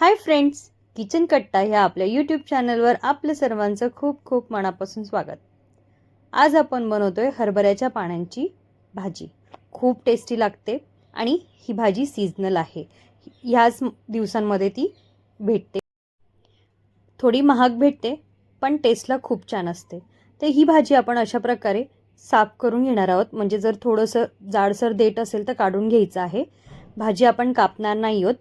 Hi friends kitchen कट्टा ह्या आपल्या यूट्यूब चॅनलवर आपलं सर्वांचं खूप खूप मनापासून स्वागत. आज आपण बनवतो आहे हरभऱ्याच्या पाण्यांची भाजी. खूप टेस्टी लागते आणि ही भाजी सीझनल आहे. ह्याच दिवसांमध्ये ती भेटते. थोडी महाग भेटते पण टेस्टला खूप छान असते. तर ही भाजी आपण अशा प्रकारे साफ करून घेणार आहोत. म्हणजे जर थोडंसं जाडसर देठ असेल तर काढून घ्यायचं आहे. भाजी आपण कापणार नाही आहोत.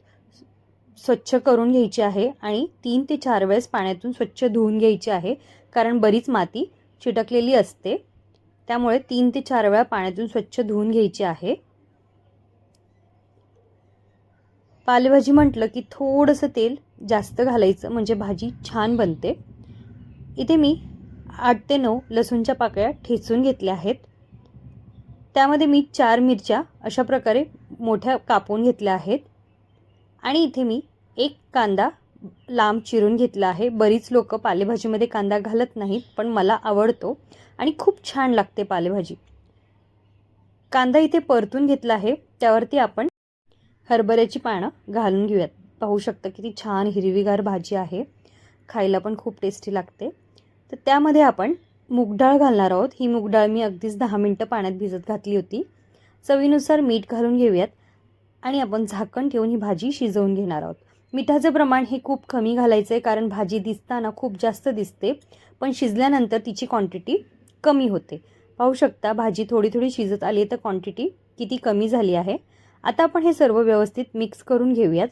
स्वच्छ करून घ्यायची आहे आणि तीन ते चार वेळेस पाण्यातून स्वच्छ धुवून घ्यायची आहे कारण बरीच माती चिटकलेली असते. त्यामुळे तीन ते चार वेळा पाण्यातून स्वच्छ धुवून घ्यायची आहे. पालेभाजी म्हटलं की थोडंसं तेल जास्त घालायचं म्हणजे भाजी छान बनते. इथे मी आठ ते नऊ लसूणच्या पाकळ्या ठेचून घेतल्या आहेत. त्यामध्ये मी चार मिरच्या अशा प्रकारे मोठ्या कापून घेतल्या आहेत. आणि इथे मी एक कांदा लांब चिरून घेतला आहे. बरीच लोक पालेभाजीमध्ये कांदा घालत नाहीत पण मला आवडतो आणि खूप छान लागते पालेभाजी. कांदा इथे परतून घेतला आहे. त्यावरती आपण हरभऱ्याची पानं घालून घेऊयात. पाहू शकता किती छान हिरवीगार भाजी आहे. खायला पण खूप टेस्टी लागते. तर त्यामध्ये आपण मूगडाळ घालणार आहोत. ही मूगडाळ मी अगदीच दहा मिनटं पाण्यात भिजत घातली होती. चवीनुसार मीठ घालून घेऊयात. आणि आपण झाकण ठेवून ही भाजी शिजवून घेणार आहोत. मिठाचं प्रमाण हे खूप कमी घालायचं आहे कारण भाजी दिसताना खूप जास्त दिसते पण शिजल्यानंतर तिची क्वांटिटी कमी होते. पाहू शकता भाजी थोडी थोडी शिजत आली आहे तर क्वांटिटी किती कमी झाली आहे? आता आपण हे सर्व व्यवस्थित मिक्स करून घेऊयात.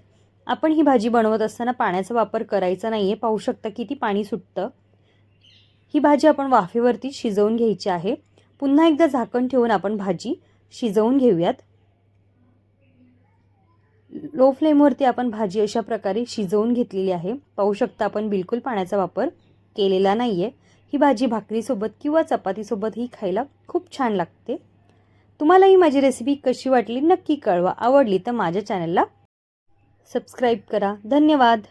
आपण ही भाजी बनवत असताना पाण्याचा वापर करायचा नाही आहे पाहू शकता किती पाणी सुटतं. ही भाजी आपण वाफेवरती शिजवून घ्यायची आहे. पुन्हा एकदा झाकण ठेवून आपण भाजी शिजवून घेऊयात. लो फ्लेमवरती आपण भाजी अशा प्रकारे शिजवून घेतलेली आहे. पाहू शकता आपण बिलकुल पाण्याचा वापर केलेला नाही आहे ही भाजी भाकरीसोबत किंवा चपातीसोबत ही खायला खूप छान लागते. तुम्हाला ही माझी रेसिपी कशी वाटली नक्की कळवा. आवडली तर माझ्या चॅनलला सबस्क्राईब करा. धन्यवाद.